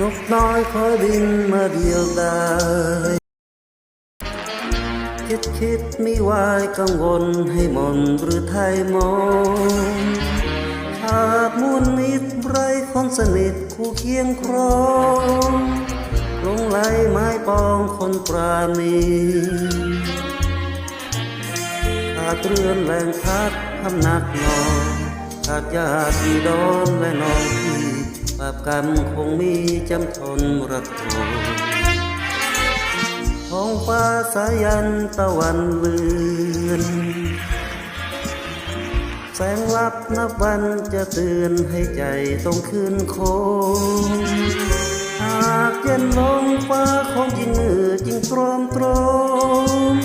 นกน้อยคอยบินมาเดียวดายคิดคิดไม่วายกังวลให้มนหรือไทยมองขาดมูลมิตรไรคนสนิทคู่เคียงครองลงไหลไม้ปองคนปราณีขาดเรือนแรงพัดพำนักนอนขาดญาติดอนและน้องพี่าปกรรมคงมีจำทนระทมท้องฟ้าสายันตะวันเลือนแสงลับนับวันจะเตือนให้ใจต้องคืนคงหากเย็นลงฟ้าของจริงมือจริงตรอมตรม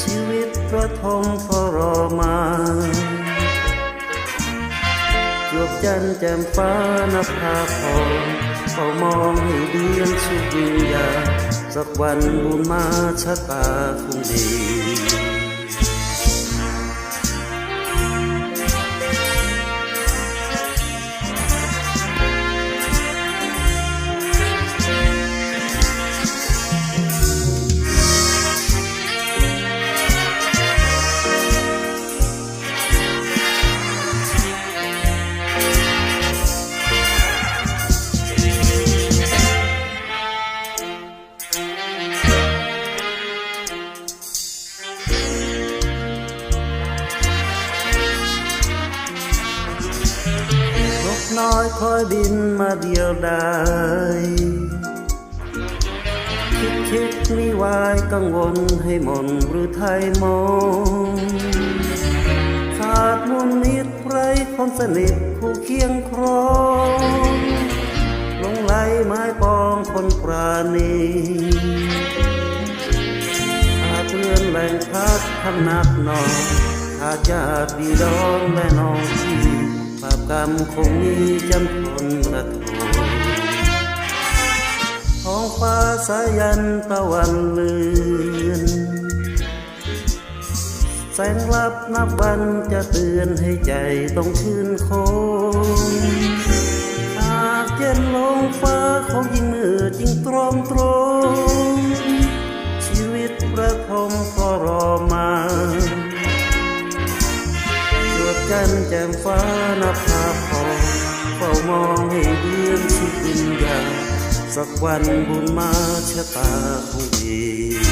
ชีวิตประทมทรมา จันแจ่มฟ้านภาพองเฝ้ามองให้เดือนสุกวิญญาสักวันบุญมาชะตาคงดี น้อยคอยบินมาเดียวดายคิดคิดไม่วายกังวลให้มนหรือไทยมองขาดมูลมิตรไรคนสนิทคู่เคียงครองลงไหลไม้ปองคนปราณีขาเรือนแหล่งพักพำนักนอนขาดญาติพี่น้องและน้องพี่ บาปกรรมคงมีจำทนระทมท้องฟ้าสายันตะวันเลือนแสงลับนับวันจะเตือนให้ใจต้องคืนคง มฟ้านภาพองเฝ้ามองให้เดือนสุดวิญญาสักวันบุญมาชะตาคงดี